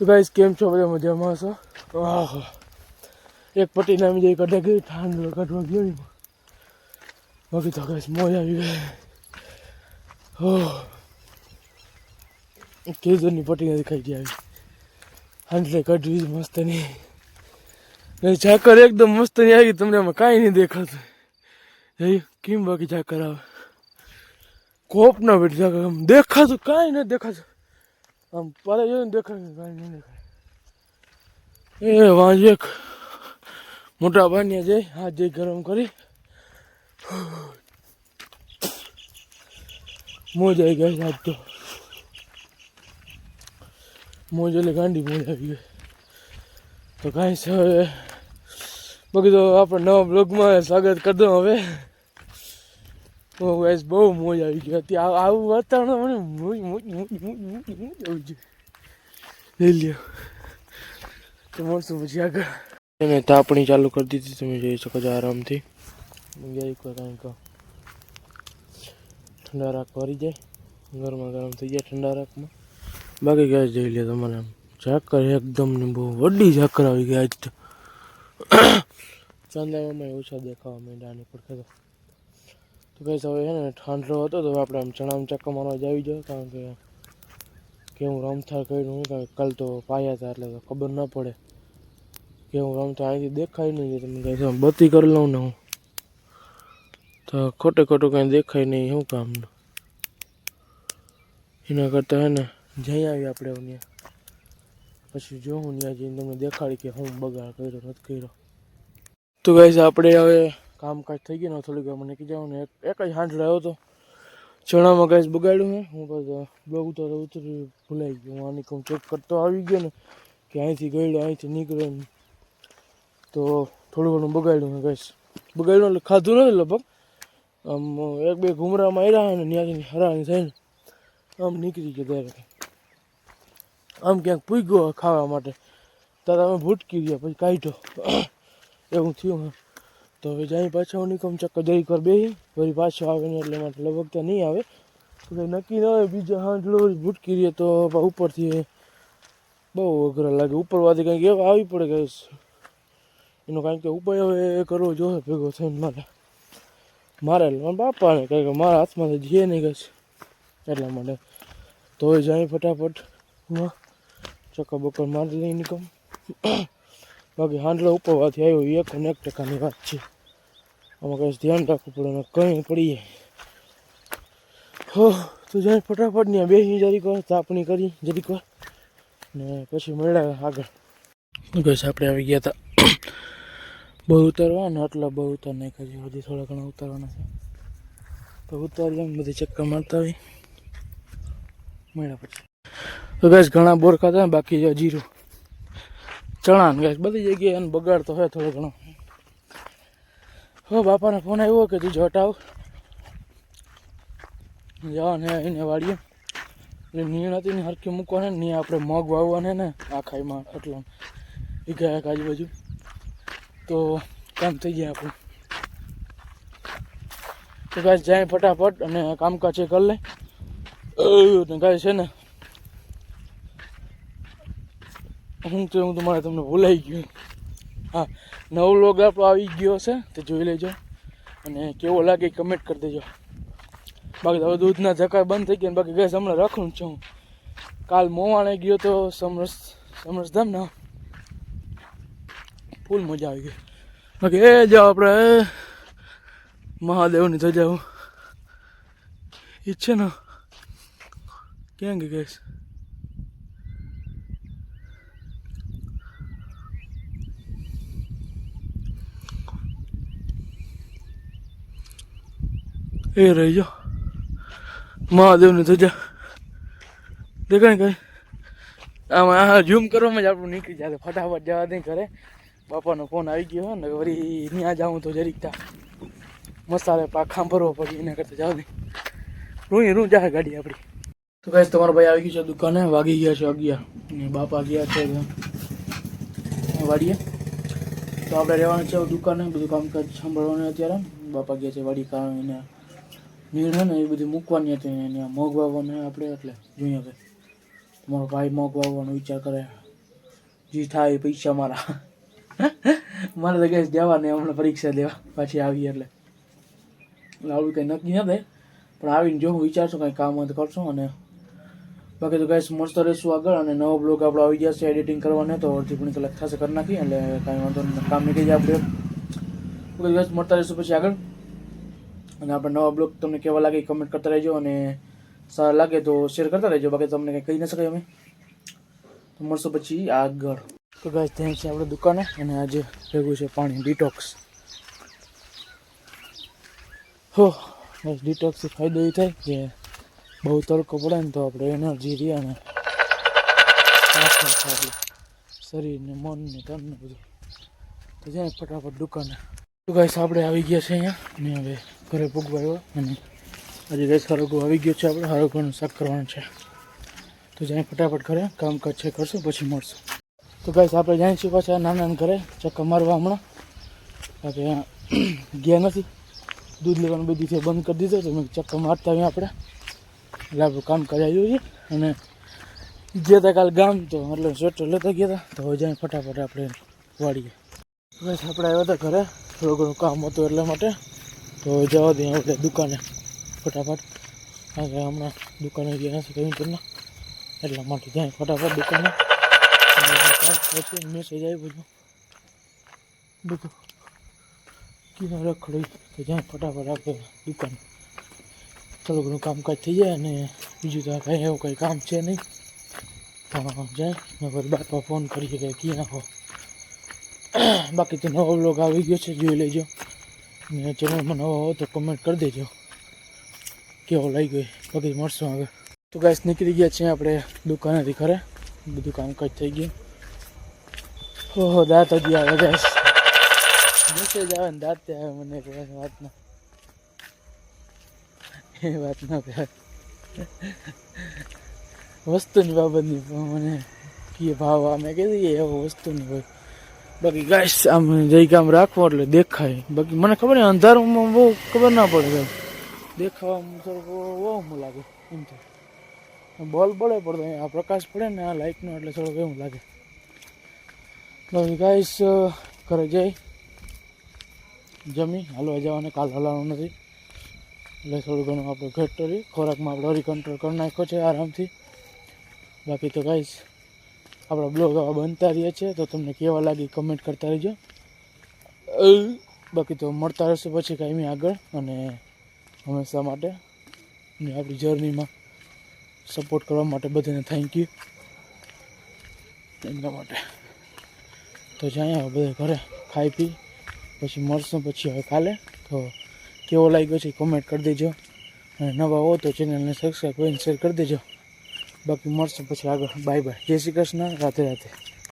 તો ગાઈસ, કેમ છો? બધા મજામાં છો આહ એક પટ્ટી નામી જઈ કઢે ગઈ ઠાંડ કાઢવા ગયો ને. બાકી તો ગાઈસ, મોજ આવી ગઈ. હો કેજરની પટ્ટી નથી ખાઈ આવી હાંડલે કાઢવી મસ્ત નહીં ને ઝાકર એકદમ મસ્ત નહીં આવી તમને આમાં કાંઈ નહીં દેખાતું. એ કેમ બાકી ઝાકર આવે? કોપ ના બેઠી ઝાકર દેખાતું, કાંઈ નથી દેખાતું. આમ પારે જોયું ને દેખાય કાંઈ નહીં દેખાય. એ વાંજ એક મોટા બાનિયા જઈ હાથ જઈ ગરમ કરી. મોજ આવી ગઈ આજ તો. મોજ એટલે ગાંડી મોજ આવી ગઈ. તો કાંઈ છે હવે. બાકી તો આપણે નવા બ્લોગમાં સ્વાગત કરી દઉં હવે. તો ગાઈસ બહુ મોજ આવી ગઈ હતી આવું વાતાવરણ મને મોજ મોજ મોજ મોજ મોજ મોજ આવી ગઈ લઈ લ્યો તો મળશું પછી આગળ એને તાપણી ચાલુ કરી દીધી તમે જોઈ શકો છો આરામથી ગયા એક વાર કાંઈક ઠંડા રાખ ભરી જાય ગરમા ગરમ થઈ જાય ઠંડા રાખમાં બાકી ગેસ જોઈ લે તમારે આમ ઝાકર એકદમ ને બહુ વડી ઝાકર આવી ગયા આજ તો ચાંદામાં ઓછા દેખાવા માંડ્યા પર તો તો કઈ હવે છે ને ઠાંડલો હતો તો આપણે આમ ચણામાં ચક્કર મારવા જ આવી જાય કારણ કે કેવું રમથા કર્યું હું કાંઈ કાલ તો પાયા હતા એટલે ખબર ન પડે. કેવું રમતા અહીંથી દેખાય નહીં તમે કહે બત્તી કરી લઉં ને હું. તો ખોટે ખોટું કાંઈ દેખાય નહીં, શું કામનું એના કરતાં હે ને જઈ આવી આપણે ત્યાં. પછી જોઉં ત્યાં જઈને તમને દેખાડી કે હું બગાડ કર્યો, નથી કર્યો. તો ગાઈસ, આપણે હવે કામકાજ થઈ ગયું ને થોડીક મને કીધું ને એક જ હાંડ રહ્યો હતો ચણામાં ગાઈસ બગાડ્યું હે. હું પછી બ્લોગ ઉતાર ઉતરી ભૂલાઈ ગયો. હું આની કોમ ચેક કરતો આવી ગયો ને કે અહીંથી ગયો અહીંથી નીકળ્યો ને તો થોડું ઘણું બગાડ્યું હે ગાઈસ. બગાડ્યું એટલે ખાધું નથી લગભગ. આમ એક બે ઘુમરામાં આવ્યા ને ત્યાંથી હરાની થઈને આમ નીકળી ગયો ત્યારે. આમ ક્યાંક પૂગ્યો ખાવા માટે. ત્યારે અમે ભૂટકી ગયા પછી કાઢ્યો. એવું થયું તો હવે જાય પાછા નિકમ ચક્કર જઈ કર બે વળી પાછો આવે ને એટલે માટે લગભગ તો નહીં આવે. તો નક્કી ન હોય, બીજા હાંડલો, ભૂટકી રહીએ તો ઉપરથી બહુ અઘરા લાગે. ઉપરવાથી કંઈક એવા આવી પડે કે એનો કાંઈક ઉપાય હવે કરવો જોઈએ, ભેગો થઈને મારે. મારે મારા બાપાને કારણ કે મારા હાથમાંથી જીએ નહીં કશ. એટલા માટે તો જાય ફટાફટ. ચક્કર બક્કર મારી લઈ નીકળ. બાકી હાંડલો ઉપરવાથી આવ્યો, એક અને એક ટકાની વાત છે. આમાં કંઈ ધ્યાન રાખવું પડે ને કંઈ પડીએ. હો, તો જાય ફટાફટ ને બેસી જરીક વાર, તાપણી કરી જરીક વાર. ને પછી મળ્યા આગળ. બસ આપણે આવી ગયા હતા બહુ ઉતારવા ને આટલા બહુ ઉતાર નાખ્યા છે. હજી થોડા ઘણા ઉતારવાના છે. તો ઉતારી એમ બધી ચક્કર મારતા હોય મળ્યા પછી. તો બસ ઘણા બોર ખાતા બાકી જીરું. ચણા ને બધી જગ્યાએ એને બગાડ તો હોય થોડો ઘણો. હો બાપાને ફોન આવ્યો કે તું હટાવ જાઓ ને એને વાળીએ એટલે નીણ હતી ને હરખી મૂકવાને ની આપણે મગ વાવવાને ને આ ખાઈમાં એટલો એ ગયા આજુબાજુ. તો કામ થઈ જાય આપણું. તો ગાય જાય ફટાફટ અને કામકાજ એ કરી લે. ગાય છે ને હું તો હું તમારે તમને ભૂલાઈ ગયું. હા, નવો લોગ આપણો આવી ગયો છે, તે જોઈ લેજો. અને કેવો લાગે કમેન્ટ કરી દેજો. બાકી હવે દૂધના ધક્કા બંધ થઈ ગયા બાકી ગેસ હમણાં રાખું છું. કાલ મોવાણે ગયો તો સમરસ, સમરસધામ ને? ફૂલ મજા આવી ગઈ. બાકી એ જાઓ આપણે, મહાદેવની ધજાઓ ઈચ્છે ને? ક્યાં ગઈ ગેસ એ રહી જો મહાદેવની ધજા. દેખાય કઈ? આમાં આ ઝૂમ કરવામાં જ આપણું નીકળી જાય. ફટાફટ જવા દે ઘરે. બાપાનો ફોન આવી ગયો ને વળી ત્યાં જાઉં તો જરીક તા. મસાલે પાક ખાંભરવો પડી, એના કરતાં જાવ દે. રૂઈ રૂ જાય ગાડી આપણી તો કાંઈ તમારો ભાઈ આવી ગયો છે દુકાને, વાગી ગયા છે અગિયાર. ને બાપા ગયા છે વાડીએ. તો આપણે રહેવાનું છે દુકાને, બધું કામકાજ સાંભળવાનું અત્યારે. બાપા ગયા છે વાડી કારણ એને નીર છે ને એ બધી મૂકવાની હતી એને મગ વાવવાનું આપણે એટલે. જોઈએ કે તમારો ભાઈ મગ વાવવાનો વિચાર કરે. જે થાય પૈસા મારા. મારે તો ગેસ જવાની હમણાં પરીક્ષા દેવા. પાછી આવી એટલે. એટલે આવું કંઈ નક્કી ન થાય પણ આવીને જો હું વિચારશું કંઈ કામ હોય તો કરશું અને બાકી તો ગેસ મસ્ત રહેશું આગળ અને નવો બ્લોગ આપણો આવી જશે એડિટિંગ કરવાનો તો અડધી ઘણી કલાક થશે કરી નાખી એટલે કાંઈ વાંધો કામ નીકળી જાય આપણે. ગેસ મળતા રહીશું પછી આગળ. અને આપણે નવા બ્લોગ તમને કેવા લાગે કમેન્ટ કરતા રહેજો અને સારા લાગે તો શેર કરતા રહેજો. બાકી તમને કંઈ કહી ન શકાય અમે. તો મળશું પછી આગળ. તો ગાય ત્યાં છે આપણે દુકાને અને આજે ભેગું છે પાણી ડિટોક્સ હો બસ ડિટોક્સથી ફાયદો એ થાય કે બહુ તડકો પડે ને તો આપણે એનર્જી રહે અને શરીરને મનને તનને બધું. તો જાય ફટાફટ દુકાને. તો ગાઈસ આપણે આવી ગયા છે અહીંયા ને હવે ઘરે પૂગવા આવ્યો અને આજે ગેસ હરગો આવી ગયો છે આપણે. હરગોનું શાક કરવાનું છે. તો જાય ફટાફટ ઘરે કામકાજ છે, કરશું, પછી મળશું. તો ગાઈસ, આપણે જાય છીએ પાછા નાના ઘરે. ચક્કર મારવા હમણાં. કે ગયા નથી. દૂધ લેવાનું બધી છે, બંધ કરી દીધો તો મેં ચક્કર મારતા આવીએ આપણે. એટલે આપણું કામ કરાવી છે અને ગયા હતા કાલ ગામ, તો એટલે સ્વેટર લેતા ગયા હતા તો હવે જાય ફટાફટ આપણે વાળીએ. બસ આપણે આવ્યા હતા ઘરે. થોડું ઘણું કામ હતું એટલા માટે. તો જવા દઈએ આપણે દુકાને. ફટાફટ. કારણ કે હમણાં દુકાને ગયા નથી પણ એટલા માટે જાય ફટાફટ દુકાને. મેસેજ આવી બધું બધું કિના રખડી તો જાય ફટાફટ આપણે દુકાન. થોડું ઘણું કામકાજ થઈ જાય અને બીજું તો કાંઈ એવું કંઈ કામ છે નહીં. પણ જાય પછી બાપા ફોન કરીએ કે કી નાખો. બાકી તો નવો બ્લોગ આવી ગયો છે, જોઈ લેજો. ને ચેનલમાં નવો હો તો કમેન્ટ કરી દેજો. કેવો લાગી ગયો બાકી મળશું હવે તો ગાઈસ નીકળી ગયા છીએ આપણે દુકાનેથી ઘરે. બધું કામકાજ થઈ ગયું. ઓહો, દાંત હજી આવે ગાઈસ મેસેજ આવે ને દાંત આવે મને કોઈ વાત ના એ વાત ના કહેવાય. વસ્તુની બાબતની પણ મને કે ભાવ અમે કીધી એવો વસ્તુની હોય. બાકી ગાઈસ, આમ જઈ કામ રાખવો એટલે દેખાય. બાકી મને ખબર નહીં, અંધારામાં બહુ ખબર ના પડે દેખાવામાં થોડુંક બહુ લાગે એમ થાય બોલ પડે પડતો, આ પ્રકાશ પડે ને આ લાઇટનો એટલે થોડુંક એવું લાગે. બાકી ગાઈસ ઘરે જઈ. જમી, હાલવા જવાને, કાલ હલાવવાનું નથી. એટલે થોડું ઘણું આપણે ઘટ કરી ખોરાકમાં આપણે હરી કંટ્રોલ કરી નાખ્યો છે આરામથી. બાકી તો ગાઈસ આપણા બ્લોગ આવા બનતા રહીએ છીએ, તો તમને કેવા લાગી કમેન્ટ કરતા રહેજો. બાકી તો મળતા રહેશે પછી કાંઈ આગળ, અને હંમેશા માટે અને આપણી જર્નીમાં સપોર્ટ કરવા માટે બધાને થેન્ક યુ એમના માટે. તો જાય હવે બધા ઘરે ખાઈ પી, પછી મળશું પછી હવે કાલે. તો કેવો લાગ્યો છે કોમેન્ટ કરી દેજો. અને નવા હો તો ચેનલને સબસ્ક્રાઈબ કરીને શેર કરી દેજો. બાકી મળશું પછી આગળ. બાય બાય જય શ્રી કૃષ્ણ. રાધે રાધે.